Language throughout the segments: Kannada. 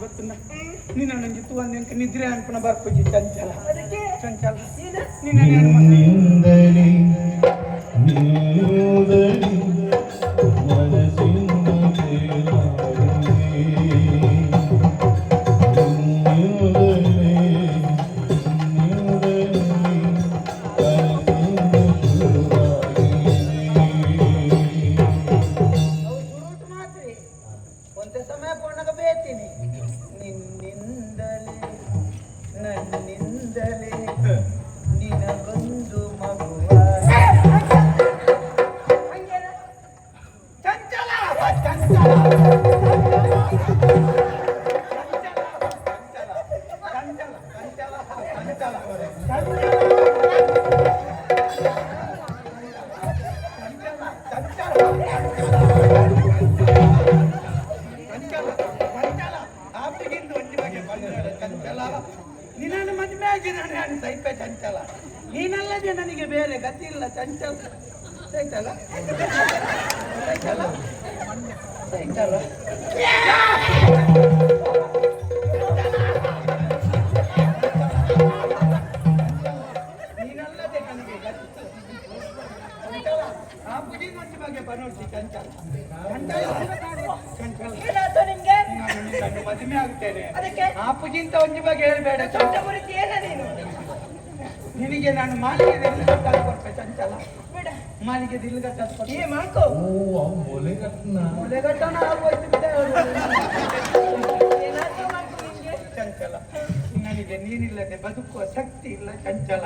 ಇವತ್ತು ದಿನ ಆಡಿ ಗೊತ್ತುಂಡ ನಿನ್ನ ನಂಗೆ ತೂವನ್ ಎಂಕ ನಿದ್ರೆ ಅನ್ಪುನ ಬರ್ಪುಜಿ ಚಂಚಲ ಅದಕ್ಕೆ ಚಂಚಲ ಏನು ನಿನ್ನನ್ನು ಮದುವೆ ಆಗಿ ನಾನು ನಾನು ಸೈಪೆ ಚಂಚಲ. ನೀನಲ್ಲದೆ ನನಗೆ ಬೇರೆ ಗತಿ ಇಲ್ಲ, ಚಂಚಲ. ಸೈತಲ್ಲ ಸೈತಲ್ಲ ನೀನಲ್ಲದೆ ನನಗೆ ಗತಿ ಆ ಬುಡಿಗೊಂದು ಬಗ್ಗೆ ಬರೋಸಿ ಚಂಚಲ. ಚಂಚಲ? ಚಂಚಲ? ನಾನು ಮದುವೆ ಆಗ್ತೇನೆ. ಅದಕ್ಕೆ ಆ ಒಂದು ಬಗ್ಗೆ ಹೇಳ್ಬೇಡ ಏನ ನೀನು. ನಿನಗೆ ನಾನು ಮಾಲಿಗೆ ಚಂಚಲ. ಬಿಡ. ಮಾಲಿಗೆ ದಿಲ್ಗಟ್ಟ ಏ ಮಾಡ್ಕೋ. ಓ ಆ ಮೊಲೆಗಟ್ನ ಒಲೆಗಟ್ಟನ ಆಗೋಯ್ತು ಬಿಡೆ. ನನಗೆ ನೀರಿಲ್ಲದೆ ಬದುಕುವ ಶಕ್ತಿ ಇಲ್ಲ ಚಂಚಲ.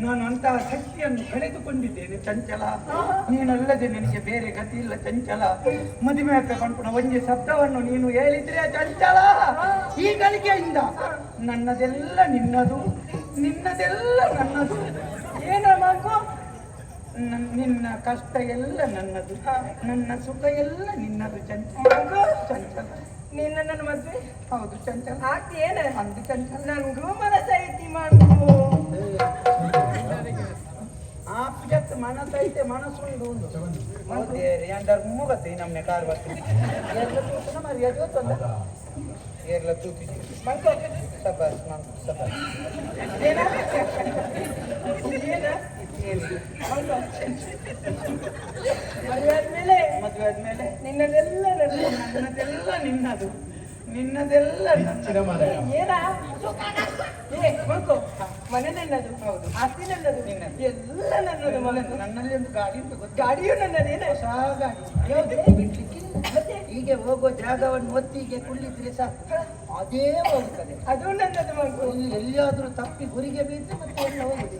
ನಾನು ಅಂತಹ ಶಕ್ತಿಯನ್ನು ಕಳೆದುಕೊಂಡಿದ್ದೇನೆ ಚಂಚಲ. ನೀನಲ್ಲದೆ ನಿನಗೆ ಬೇರೆ ಗತಿ ಇಲ್ಲ ಚಂಚಲ. ಮದುವೆ ಹಾಕೊಂಡ್ಬಿಡ ಒಂದೇ ಶಬ್ದವನ್ನು ನೀನು ಹೇಳಿದ್ರೆ ಚಂಚಲ. ಈ ಗಳಿಕೆಯಿಂದ ನನ್ನದೆಲ್ಲ ನಿನ್ನದು ನಿನ್ನದೆಲ್ಲ ನನ್ನದು. ಏನ ನನ್- ನಿನ್ನ ಕಷ್ಟ ಎಲ್ಲ ನನ್ನದು. ನನ್ನ ಸುಖ ಎಲ್ಲ ನಿನ್ನದು ಚಂಚಲ. ಚಂಚಲ. ನಿನ್ನ ನನ್ನ ಮದ್ವೆ? ಹೌದು ಚಂಚಲ. ಹಾಕಿ ಏನ? ಅಂದು ಚಂಚಲ. ನನ್ಗೂ ಮನಸ್ಸೈತಿ ಮಾಡ್ಕೋ ಆ ಪುಜತ್ ಮನಸೈತೆ ಮನಸ್ಸುಂಡು ಉಂಡು ಹೌದೇರಿ ಅಂಡರ್ ಮೂಗತ್ತೆ ನಮ್ಮನೆ ಕಾರ್ ಬರ್ತೀನಿ ಎಲ್ಲ ತೂತಿನ ಮರಿ ಅದು ಗೊತ್ತಲ್ಲ ಏರ್ಲ ತೂತಿ ಮಾಡ್ಕೋ ಸಬಸ್. ಏನ? ಏನ? ಮದುವೆ ಆದ್ಮೇಲೆ ಮದುವೆ ಆದ್ಮೇಲೆ ನಿನ್ನದೆಲ್ಲ ನನ್ನದೆಲ್ಲ ನಿನ್ನದು ನಿನ್ನದೆಲ್ಲ ಏನ ಮನೆ ನನ್ನದು ಹೌದು. ಆಸ್ತಿ ನನ್ನದು ನಿನ್ನದು. ಎಲ್ಲ ನನ್ನದು ಮಗನು ನನ್ನಲ್ಲಿ ಒಂದು ಗಾಡಿ ಉಂಟು? ಗಾಡಿಯು ನನ್ನದೇನ ಹೊಸ ಗಾಡಿ ಮತ್ತೆ ಹೀಗೆ ಹೋಗೋ ಜಾಗವನ್ನು ಒತ್ತಿಗೆ ಕುಳ್ಳಿದ್ರೆ ಸಾಕು ಅದೇ ಹೋಗ್ತದೆ ಅದು ನನ್ನದು ಇಲ್ಲಿ ಎಲ್ಲಿಯಾದ್ರೂ ತಪ್ಪಿ ಗುರಿಗೆ ಬಿದ್ದು ಮತ್ತೆ ಎಲ್ಲ ಹೋಗುದು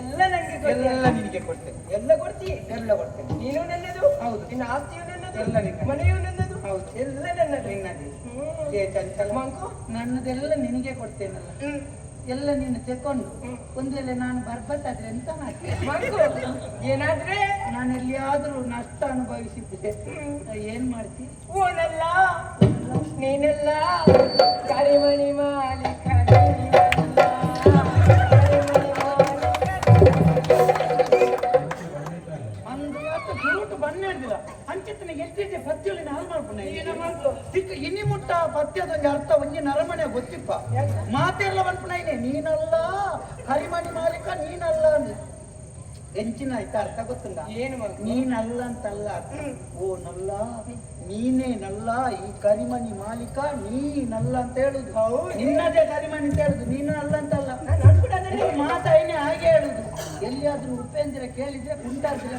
ಎಲ್ಲ ನಂಗೆ ಎಲ್ಲ ನಿನಗೆ ಕೊಡ್ತೇನೆ. ಎಲ್ಲ ಕೊಡ್ತೀಯ? ಎಲ್ಲ ಕೊಡ್ತೇನೆ. ನೀನು ನನ್ನದು? ಹೌದು. ನಿನ್ನ ಆಸ್ತಿಯು ನನ್ನದು? ಎಲ್ಲ ನಿನ್ನ ಮನೆಯು ನನ್ನದು? ಹೌದು. ಎಲ್ಲ ನನ್ನದು. ನಿನ್ನದೇ. ಏ ಚಂಚಲ ಮಂಕು? ನನ್ನದೆಲ್ಲ ನಿನಗೆ ಕೊಡ್ತೇನಲ್ಲ. ಎಲ್ಲ ನೀನು ತೆಕೊಂಡು. ಒಂದು ವೇಳೆ ನಾನು ಬರ್ಬತ್ತಾದ್ರೆ ಎಂತ ಮಾಡ್ತೀನಿ ಏನಾದ್ರೆ? ನಾನು ಎಲ್ಲಿಯಾದ್ರೂ ನಷ್ಟ ಅನುಭವಿಸಿದ್ದೆ. ಏನ್ ಮಾಡ್ತಿ? ಓನಲ್ಲ ನೀನೆಲ್ಲ? ಕರಿಮಣಿ ಮಾಲೀಕ. ಅಂಚಿತ್ತನ ಎಷ್ಟಿದೆ ಪದ್ಯದಲ್ಲಿ ಹಾಳು ಮಾಡ್ಕೊಂಡೆ? ಸಿಕ್ಕ ಇನ್ನಿ ಮುಟ್ಟ ಪದ್ಯದೊಂದು ಅರ್ಥ ಒಂಜಿ ನರಮನೆ ಗೊತ್ತಿಪ್ಪ. ಮಾತೆಲ್ಲ ಬಂದ್ಪುಣ ಇದೆ ನೀನಲ್ಲ ಹರಿಮಣಿ ಮಾಲೀಕ ನೀನಲ್ಲ ಅಂದ್ರೆ ಹೆಂಚಿನ ಆಯ್ತಾ ಅರ್ಥ ಗೊತ್ತಿಲ್ಲ ಏನು? ನೀನಲ್ಲ ಅಂತಲ್ಲ. ಓ ನಲ್ಲ ನೀನೇ ನಲ್ಲ ಈ ಕರಿಮಣಿ ಮಾಲೀಕ ನೀನಲ್ಲ ಅಂತ ಹೇಳುದು. ಹೌದು. ನಿನ್ನದೇ ಕರಿಮಣಿ ಅಂತ ಹೇಳುದು ನೀನು ಅಲ್ಲ ಅಂತಲ್ಲ ಮಾತಾಯಿನೇ ಹಾಗೆ ಹೇಳುದು. ಎಲ್ಲಿಯಾದ್ರೂ ಉಪೇಂದ್ರ ಕೇಳಿದ್ರೆ ಕುಂಟಾರ್ದಿಲ್ಲ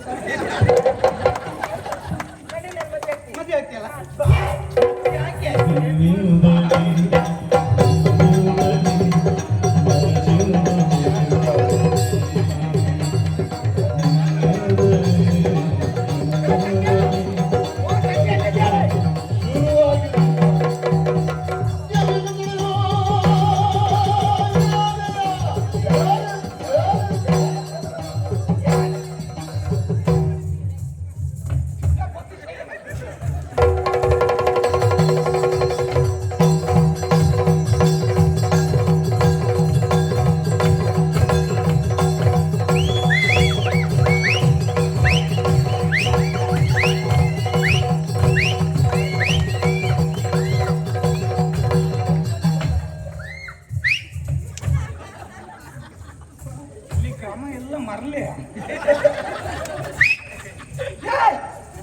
மரலையா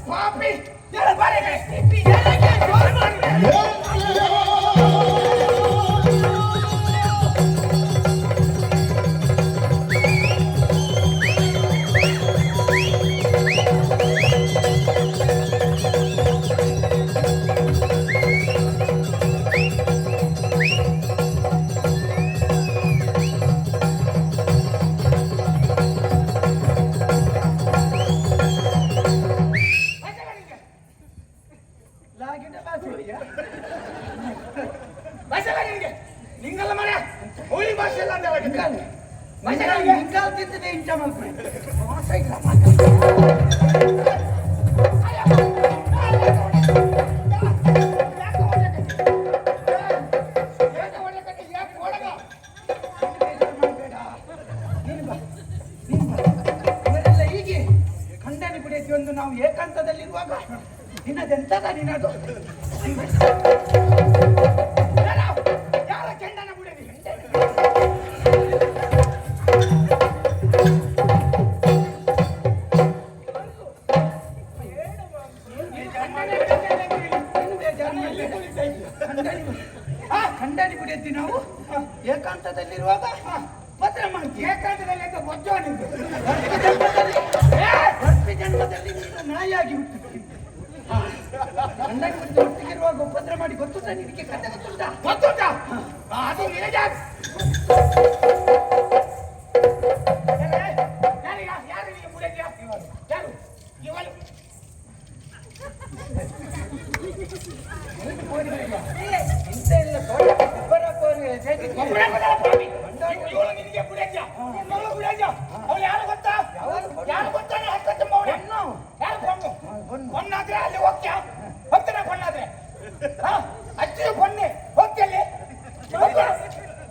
பாப்பி பாருங்க ಕುಡಿಯತ್ತಿ ನಾವು? ಏಕಾಂತದಲ್ಲಿರುವಾಗ ಪತ್ರ ಮಾಡ್ತೀವಿ. ಏಕಾಂತದಲ್ಲಿ ಅಂತ ಬೊಜ್ಜೋನಿದ್ದು. ಭಕ್ತಿ ಜನ್ಮದಲ್ಲಿ ನೀನು ನಾಯಿಯಾಗಿ ಹುಟ್ಟಿದ್ದಿ. ಖಂಡನಿ ಕುಡಿದು ಒಟ್ಟಿಗಿರುವಾಗ ಉಪದ್ರ ಮಾಡಿ ಗೊತ್ತುಂಟ ನಿನಗೆ? ಕತೆ ಗೊತ್ತುಂಟ? ಗೊತ್ತುಂಟ. ಅದು ನಿನಗೆ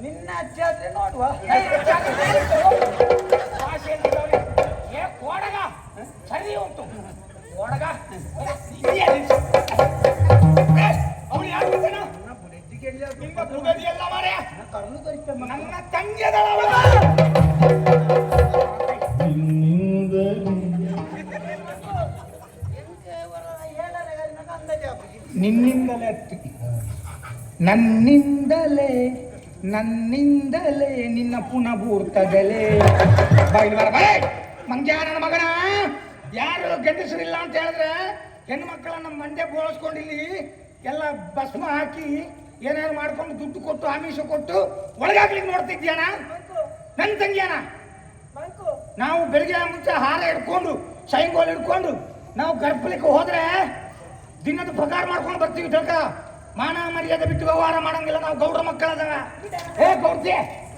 ನಿನ್ನ ಅಜ್ಜಿ ಆದ್ರೆ ನೋಡುವ. ಭಾಷೆ. ಏ ಕೋಡಗ. ಸರಿ ಉಂಟು. ಕೋಡಗ. ಅವಳು ಯಾರು ಗೊತ್ತೇನು? ನಿಮ್ಮ ಬುಗದಿ ಎಲ್ಲ ತರಿಸ್ತ ನನ್ನ ತಂಗಿ ಅದಳ. ನಿನ್ನಿಂದಲೇ ನನ್ನಿಂದಲೇ ನನ್ನಿಂದಲೇ ನಿನ್ನ ಪುನಃ ಬೂರ್ತದಲೇ ಬರ ಬಾಯ್ ನನ್ನ ಮಗನ? ಯಾರು ಗಂಡಸರಿಲ್ಲ ಅಂತ ಹೇಳಿದ್ರೆ ಹೆಣ್ಣು ಮಕ್ಕಳನ್ನ ಮಂಡ್ಯ ಬೋಳಿಸ್ಕೊಂಡಿಲ್ಲಿ ಎಲ್ಲ ಭಸ್ಮ ಹಾಕಿ ಏನಾದ್ರು ಮಾಡ್ಕೊಂಡು ದುಡ್ಡು ಕೊಟ್ಟು, ಆಮಿಷ ಕೊಟ್ಟು ಒಳಗಾಗ್ಲಿಕ್ಕೆ ನೋಡ್ತಿದ್ಯಾನ ನನ್ನ ತಂಗಿಯಾನ ನಾವು ಬೆಳಿಗ್ಗೆ ಮುಂಚೆ ಹಾರ ಹಿಡ್ಕೊಂಡು, ಶೈಂಗೋಲ್ ಹಿಡ್ಕೊಂಡು ನಾವು ಗರ್ಭಲಿಕ್ಕೆ ಹೋದ್ರೆ ದಿನದ ಪ್ರಕಾರ ಮಾಡ್ಕೊಂಡು ಬರ್ತೀವಿ ತಿಳ್ಕ. ಮಾನ ಮರ್ಯಾದೆ ಬಿಟ್ಟು ವ್ಯವಹಾರ ಮಾಡಂಗಿಲ್ಲ ನಾವು ಗೌಡ್ರ ಮಕ್ಕಳದವ. ಏ ಗೌಡ್ತಿ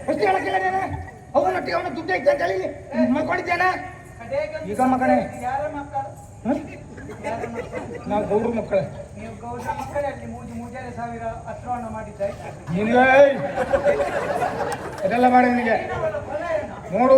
ಎಷ್ಟು ಹೇಳಕ್ಕಿಲ್ಲ ನೀನು? ಅವನೊಟ್ಟಿಗೆ ಅವನ ದುಡ್ಡು ಐತೆ ಅಂತ ಹೇಳಿ ಮಕ್ಕಳಿದ್ದೇನ ಈಗ ಮಕ್ಕಳ. ನೀವು ಗೌಡ್ರ ಮಕ್ಕಳೇ ಅದೆಲ್ಲ ಮಾಡಿ ನಿನಗೆ. ನೋಡು.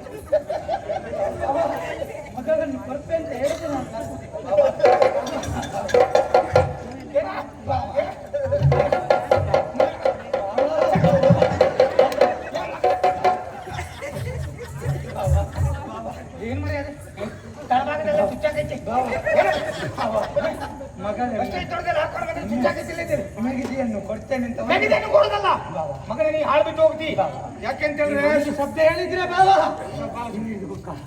ಹಾಳು ಬಿಟ್ಟು ಹೋಗ್ತಿ ಯಾಕೆ ಅಂತ ಹೇಳಿದ್ರೆ ಶಬ್ದ ಹೇಳಿದ್ರೆ ಬೇಡ.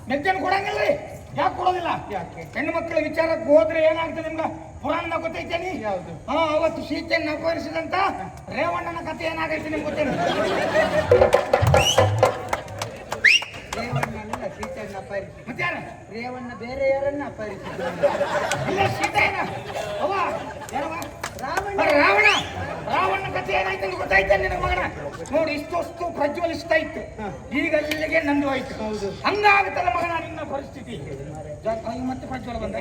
ಮೆತ್ತೇನು ಕೊಡಂಗಿಲ್ರಿ. ಯಾಕೆ ಕೊಡೋದಿಲ್ಲ? ಯಾಕೆ? ಹೆಣ್ಣು ಮಕ್ಕಳ ವಿಚಾರಕ್ಕೆ ಹೋದ್ರೆ ಏನಾಗ್ತದೆ ನಿಮ್ಗೆ? ಪುರಾಣ ಗೊತ್ತೈತೇನಿ? ಯಾವುದು? ಹಾ ಅವತ್ತು ಸೀತೆಯನ್ನು ಅಪಹರಿಸಿದಂತ ರೇವಣ್ಣನ ಕಥೆ ಏನಾಗೈತೆ ನಿಮ್ಗೆ ಗೊತ್ತೇನು? ರೇವಣ್ಣನಲ್ಲ ಸೀತೆಯನ್ನ ಅಪಹರಿಸಿ ಮತ್ತೆ ಯಾರು ರೇವಣ್ಣ ಬೇರೆ ಯಾರನ್ನ ಅಪಹರಿಸಿದ್ರು ಇಲ್ಲ ಸೀತೆಯನ್ನ. ಅವ ಯಾರವ ರಾವಣ. ರಾವಣ! ರಾವಣ ಕಥೆ ಏನಾಯ್ತು ಅಂತ ಗೊತ್ತಾಯ್ತಾ ನಿನ್ನ ಮಗನ? ನೋಡಿ ಇಷ್ಟೊಷ್ಟು ಪ್ರಜ್ವಲಿಸ್ತಾ ಇತ್ತು. ಈಗ ಅಲ್ಲಿಗೆ ನಂದು ಆಯ್ತು. ಹಂಗಾಗುತ್ತಲ್ಲ ಮಗನ ನಿನ್ನ ಪರಿಸ್ಥಿತಿ? ಮತ್ತೆ ಪಂಚೋಳ ಬಂದ.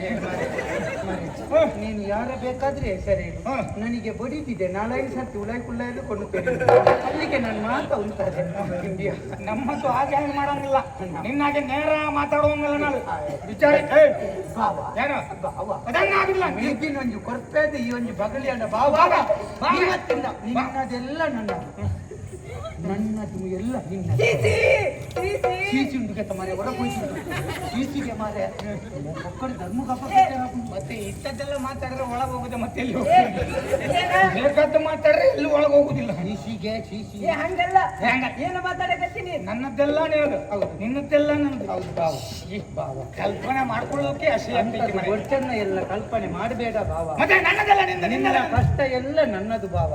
ನೀನು ಯಾರ ಬೇಕಾದ್ರೆ ಸರಿ. ನನಗೆ ಬಡಿದಿದೆ ನಾಲ್ಕು ಸತ್ತು ಉಳಾಯಿ ಕುಳ್ಳಾಯಲು ಕೊಂಡು. ಅಲ್ಲಿಗೆ ನನ್ನ ಮಾತು ಉಂಟದೆ. ಇಂಡಿಯಾ ನಮ್ಮದು ಹಾಗೆ ಹಂಗೆ ಮಾಡಂಗಿಲ್ಲ. ನಿನ್ನಾಗೆ ನೇರ ಮಾತಾಡುವಂಗಿಲ್ಲ ನಾನು. ವಿಚಾರ ಅದಂಗಾಗಿಲ್ಲ ಈಗಿನ ಒಂದು ಕೊರ್ಪೇದ ಈ ಒಂದು ಬಗಲಿ ಅಂಡ ಬಾವಾಗ ಬಾವ, ಬಾವ. ಇವತ್ತಿಂದ ನಿನ್ನದೆಲ್ಲ ನನ್ನ ನನ್ನದು ಎಲ್ಲ ನಿನ್ನ ಸೀಸಿ ಉಂಟು ಕೆತ್ತ ಮಾರೆ ಹೊರ ಕುಳಿತು ಸೀಸಿಗೆ ಮಾರೆ. ಒಕ್ಕಡಿ ಧರ್ಮ ಮತ್ತೆ ಇಂಥದ್ದೆಲ್ಲ ಮಾತಾಡಿದ್ರೆ ಒಳಗೆ ಹೋಗುದೆ ಮತ್ತೆ ಎಲ್ಲಿ ಬೇಕಾದ ಮಾತಾಡ್ರೆ ಎಲ್ಲಿ ಒಳಗೆ ಹೋಗುದಿಲ್ಲ? ಸೀಸಿಗೆ ಸೀಸಿ ಏ ಹಂಗಲ್ಲ. ಹೆಂಗ? ಏನು ಮಾತಾಡಕತ್ತೀನಿ ನನ್ನದ್ದೆಲ್ಲ ನೀನು ಹೌದು. ನಿನ್ನದ್ದೆಲ್ಲ ನನ್ನದು ಹೌದು ಬಾವ. ಈ ಬಾವ. ಕಲ್ಪನೆ ಮಾಡ್ಕೊಳ್ಳೋಕೆ ಅಷ್ಟೇ ಒಟ್ಟನ್ನ ಎಲ್ಲ ಕಲ್ಪನೆ ಮಾಡಬೇಡ ಬಾವ. ಮತ್ತೆ ನನ್ನದೆಲ್ಲ ನಿನ್ನ ನಿನ್ನ ಕಷ್ಟ ಎಲ್ಲ ನನ್ನದು ಬಾವ.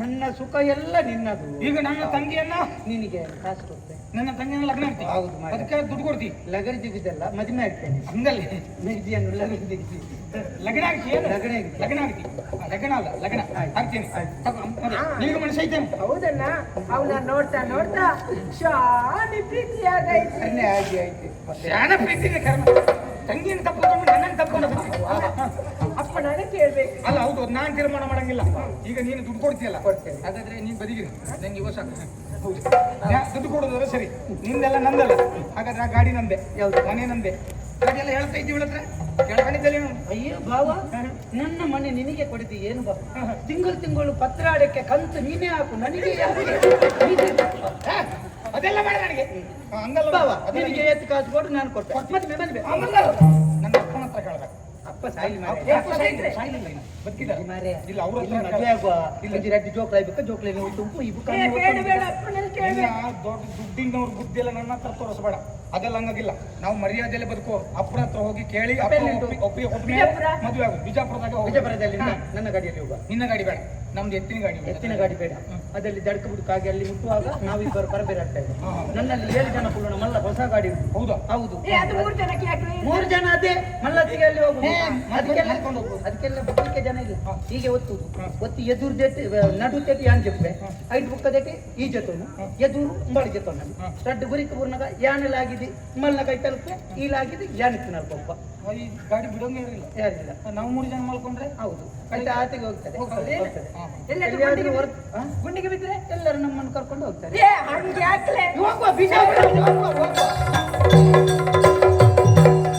ನನ್ನ ಸುಖ ಎಲ್ಲ ನಿನ್ನದು. ಈಗ ನನ್ನ ತಂಗಿಯನ್ನ? ನಿನಗೆ ಕಾಸು ಕೊಡ್ತೆ ನನ್ನ ತಂಗಿಯನ್ನ ಲಗ್ನ ಆಗ್ತಿ ಹೌದು. ಅದಕ್ಕೆ ದುಡ್ಡು ಕೊಡ್ತಿ? ಲಗರ್ ಜಿಗಿದಲ್ಲ ಮದುವೆ ಆಗ್ತೇನೆ ಹಂಗಲ್ಲಿ? ಮೆಹದಿಯನ್ನು ಲಗಡಿ ಜಿಗಿಸಿ ಲಗ್ನ ಆಗ್ತಿ? ಲಗ್ನ. ಲಗ್ನ ಆಗ್ತಿ. ಲಗ್ನ ಅಲ್ಲ ಲಗ್ನ. ಆಗ್ತೇನೆ ನಿನಗೆ ಮನಸ್ಸು ಐತೇನೆ? ಹೌದಣ್ಣ. ಅವನ ನೋಡ್ತಾ ನೋಡ್ತಾ ಶಾನಿ ಪ್ರೀತಿ ಆಗೈತಿ. ಸನ್ನೆ ಆಗಿ ಆಯ್ತು. ಶಾನ ಪ್ರೀತಿನೇ ಕರ್ಮ. ತಂಗಿಯನ್ನು ತಪ್ಪಿಕೊಂಡು ನನ್ನನ್ನು ತಪ್ಪಿಕೊಂಡು ಅಪ್ಪ ನನಗೆ ಕೇಳ್ಬೇಕು. ಅಲ್ಲ ಹೌದು ನಾನು ತೀರ್ಮಾನ ಮಾಡಂಗಿಲ್ಲ. ಈಗ ನೀನು ದುಡ್ಡು ಕೊಡ್ತೀಯಲ್ಲ. ಹಾಗಾದ್ರೆ ನೀನ್ ಬದಿಗಿರಿ. ನಂಗೆ ಇವಸ ದುಡ್ಡು ಕೊಡೋದಾದ್ರೆ ಸರಿ. ನಿಂದೆಲ್ಲ ನಂದಲ್ಲ. ಹಾಗಾದ್ರೆ ಆ ಗಾಡಿ ನಂದೆ. ಯಾವ್ದು? ಮನೆ ನಂದೆ. ಎಲ್ಲ ಹೇಳ್ತಾ ಇದ್ದೀವಿ ಹತ್ರ ಕೇಳ್ಕೊಂಡಿದ್ದಲ್ಲಿ ಅಯ್ಯೋ ಭಾವ ನನ್ನ ಮನೆ ನಿನಗೆ ಕೊಡಿದಿ ಏನು ಬಾ ತಿಂಗಳು ತಿಂಗಳು ಪತ್ರಾಡಕ್ಕೆ ಕಂತು ನೀನೇ ಹಾಕು ನನಗೆ ಅದೆಲ್ಲ ಬೇಡ ನನಗೆ. ಹಂಗಲ್ಲ. ಬಾವ ನಿನಗೆ ಎತ್ತು ಕಾಸು ಕೊಟ್ಟು ನಾನು ಕೊಟ್ಟು ಮತ್ತೆ ಹಂಗಲ್ಲ. ನನ್ನ ಅಪ್ಪನ ಹತ್ರ ಕೇಳ್ಬೇಕು. ದುಡ್ಡಿನವ್ರ ಬುದ್ಧಿ ಎಲ್ಲ ನನ್ನ ಹತ್ರ ತೋರಿಸ್ಬೇಡ. ಅದೆಲ್ಲ ಹಂಗಾಗಿಲ್ಲ. ನಾವು ಮರ್ಯಾದೆಲ್ಲ ಬದುಕೋ ಅಪ್ಪನ ಹತ್ರ ಹೋಗಿ ಕೇಳಿ ಅಪ್ಪ ಎಲ್ಲಿಂಟು? ಒಪ್ಪಿ- ಒಪ್ಪಿ ಕೊಟ್ಟ ಮೇಲೆ ಬಿಜಾಪುರ? ಮದುವೆ ಆಗೋದು ಬಿಜಾಪುರದಾಗ ಬಿಜಾಪುರದಲ್ಲಿ ನನ್ನ ಗಾಡಿಯಲ್ಲಿ ಹೋಗುವ. ನಿನ್ನ ಗಾಡಿ ಬೇಡ. ನಮ್ದು ಎತ್ತಿನ ಗಾಡಿ. ಎತ್ತಿನ ಗಾಡಿ ಬೇಡ. ಅದರಲ್ಲಿ ದಡ್ಕ ಬುಡುಕಾಗಿ ಅಲ್ಲಿ ಮುಟ್ಟುವಾಗ ನಾವಿಬ್ಬರು ಬರಬೇರೆ ಆಗ್ತಾ ಇದ್ದೇವೆ ನನ್ನಲ್ಲಿ ಏಳು ಜನ ಪುಲ್ಲ ಮಲ್ಲ ಹೊಸ ಗಾಡಿ ಉಂಟು. ಹೌದಾ? ಹೌದು. ಏ ಅದು ಮೂರು ಜನ ಅದೇ ಮಲ್ಲತ್ತಿಗೆ ಅಲ್ಲಿ ಹೋಗುದು ಅದಕ್ಕೆಲ್ಲ. ಅದಕ್ಕೆಲ್ಲ ಬುಕ್ಕಿಗೆ ಜನ ಇಲ್ಲ ಹೀಗೆ ಒತ್ತು ಒತ್ತಿ ಎದುರು ಜೊತೆ ನಡು ಜೊತೆ ಯಾನ್ ಜೊತೆ? ಐದು ಬುಕ್ಕದಕ್ಕೆ ಈ ಜೊತೆನು. ಎದುರು ಉಂಬಳಿ ಜೊತೆ. ರಡ್ಡು ಗುರಿಕ ಪೂರ್ಣಗ ಯಾನಲ್ಲಾಗಿದೆ? ಮಲ್ಲ ಕೈ ತಲುಪೆ ಈಲಾಗಿದೆ ಯಾನಿತ್ತು ನಲ್ಕೊಪ್ಪ ಈ ಗಾಡಿ ಬಿಡೋಂಗೆ ಇರಲಿಲ್ಲ. ಯಾರಿಲ್ಲ ನಾವು ಮೂರು ಜನ ಮಾಡ್ಕೊಂಡ್ರೆ ಹೌದು. ಆಯ್ತು ಆಚೆಗೆ ಹೋಗ್ತದೆ ಹೋಗ್ತದೆ? ಹೋಗ್ತದೆ ಹಾ. ಎಲ್ಲಾದ್ರೂ ಎಲ್ಲಿಯಾದ್ರೂ ಗುಂಡಿಗೆ ಹೊರ- ಹಾ? ಗುಂಡಿಗೆ ಬಿದ್ರೆ ಎಲ್ಲರೂ ನಮ್ಮನ್ನು ಕರ್ಕೊಂಡು ಹೋಗ್ತಾರೆ.